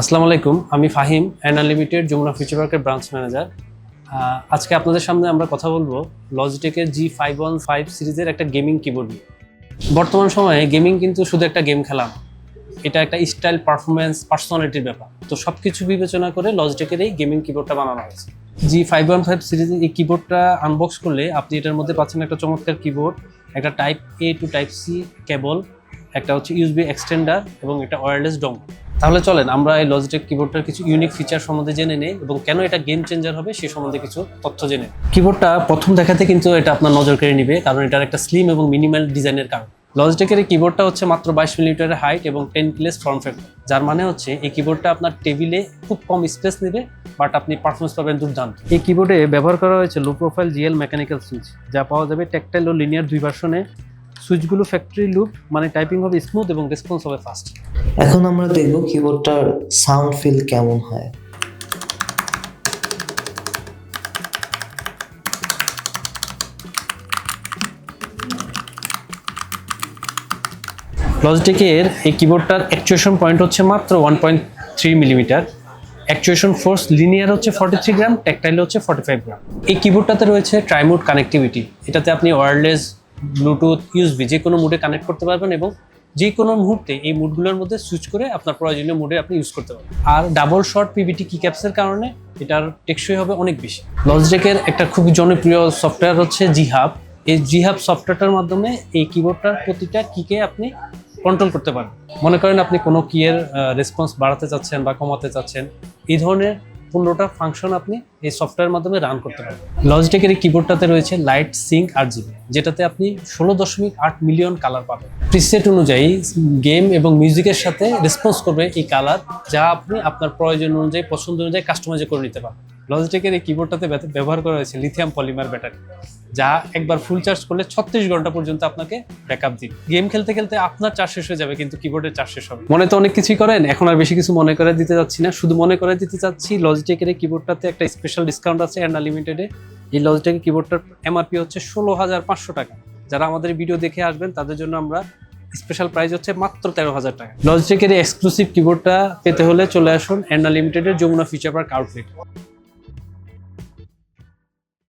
আসসালামু আলাইকুম, আমি Fahim and unlimited Jamuna future পার্কের ব্রাঞ্চ ম্যানেজার আজকে আপনাদের সামনে আমরা কথা বলব লজিটেকের জি ফাইভ ওয়ান ফাইভ সিরিজের একটা গেমিং কিবোর্ড নিয়ে। বর্তমান সময়ে গেমিং কিন্তু শুধু একটা গেম খেলা এটা একটা স্টাইল পারফরমেন্স পার্সোনালিটির ব্যাপার। তো সব কিছু বিবেচনা করে লজিটেকের এই গেমিং কিবোর্ডটা বানানো হয়েছে। জি ফাইভ ওয়ান ফাইভ সিরিজের এই কিবোর্ডটা আনবক্স করলে আপনি এটার মধ্যে পাচ্ছেন একটা চমৎকার কিবোর্ড একটা type A to type C cable একটা হচ্ছে ইউএসবি এক্সটেন্ডার এবং একটা ওয়্যারলেস ডং তাহলে চলেন, আমরা এই লজিটেক কিবোর্ডটার কিছু ইউনিক ফিচার সম্বন্ধে জেনে নেই এবং কেন এটা গেম চেঞ্জার হবে সে সম্বন্ধে কিছু তথ্য জেনে কিবোর্ডটা প্রথম দেখাতে কিন্তু এটা আপনার নজর কেড়ে নিবে, কারণ এটার একটা স্লিম এবং মিনিমাল ডিজাইনের কারণ। লজিটেকের এই কিবোর্ডটা হচ্ছে মাত্র বাইশ মিলিমিটারের হাইট এবং টেন প্লেস ফর্ম ফ্যাক্টর যার মানে হচ্ছে এই কিবোর্ডটা আপনার টেবিলে খুব কম স্পেস নেবে বাট আপনি পারফরমেন্স পাবেন দুর্দান্ত। এই কিবোর্ডে ব্যবহার করা হয়েছে low profile GL mechanical switch যা পাওয়া যাবে টেকটাইল ও লিনিয়ার দুই ভার্সনে সুইচগুলো ফ্যাক্টরি লুপ মানে টাইপিং হবে স্মুথ এবং রেসপন্স হবে ফাস্ট এখন আমরা দেখব কিবোর্ডটার সাউন্ড ফিল কেমন হয়। লজিটেকের এই কিবোর্ডটার অ্যাকচুয়েশন পয়েন্ট হচ্ছে মাত্র one point three millimetre actuation force linear হচ্ছে ফর্টি থ্রি গ্রাম ট্যাকটাইল হচ্ছে ফর্টি ফাইভ গ্রাম এই কিবোর্ডটাতে রয়েছে ট্রাইমোড কানেক্টিভিটি এটাতে আপনি ওয়্যারলেস ব্লুটুথ ইউএসবি যে কোনো মুডে কানেক্ট করতে পারবেন এবং যে কোনো মুহূর্তে এই মুডগুলোর মধ্যে সুইচ করে আপনার প্রয়োজনীয় মুডে আপনি ইউজ করতে পারবেন। আর ডাবল শর্ট পিবিটি কি ক্যাপসের কারণে এটার টেকসই হবে অনেক বেশি। লজিটেকের একটা খুব জনপ্রিয় সফটওয়্যার হচ্ছে জিহাব এই জিহাব সফটওয়্যারটার মাধ্যমে এই কিবোর্ডটার প্রতিটা কিকে আপনি কন্ট্রোল করতে পারেন মনে করেন আপনি কোনো কিয়ের রেসপন্স বাড়াতে চাচ্ছেন বা কমাতে চাচ্ছেন, এই ধরনের পনেরোটা ফাংশন আপনি এই সফটওয়্যার মাধ্যমে রান করতে পারবেন। লজিটেকের এই কিবোর্ডটাতে রয়েছে লাইট সিঙ্ক আর জিবি যেটাতে আপনি ষোলো দশমিক আট মিলিয়ন কালার পাবেন। প্রিসেট অনুযায়ী গেম এবং মিউজিকের সাথে রেসপন্স করবে এই কালার যা আপনি আপনার প্রয়োজন অনুযায়ী, পছন্দ অনুযায়ী কাস্টমাইজ করে নিতে পারবেন। লজিটেকের এই কিবোর্ডটাতে ব্যবহার করা হয়েছে লিথিয়াম পলিমার ব্যাটারি যা একবার ফুল চার্জ করলে ছত্রিশ ঘণ্টা পর্যন্ত আপনাকে ব্যাকআপ দিন গেম খেলতে খেলতে আপনার চার্জ শেষ হয়ে যাবে, কিন্তু কিবোর্ডের চার্জ শেষ হবে মনে তো অনেক কিছুই করেন, এখন আর বেশি কিছু মনে করে দিতে চাচ্ছি না। শুধু মনে করে দিতে চাচ্ছি লজিটেকের এই কিবোর্ডটাতে একটা স্পেশাল ডিসকাউন্ট আছে অ্যান্ড আনলিমিটেডে এই লজিটেকের কিবোর্ডটার এমআরপি হচ্ছে ষোলো হাজার পাঁচশো টাকা। যারা আমাদের ভিডিও দেখে আসবেন, তাদের জন্য আমরা স্পেশাল প্রাইস হচ্ছে মাত্র তেরো হাজার টাকা। লজিটেকের এক্সক্লুসিভ কিবোর্ডটা পেতে হলে চলে আসুন অ্যান্ড আনলিমিটেডের যমুনা ফিচার পার্ক আউটলেট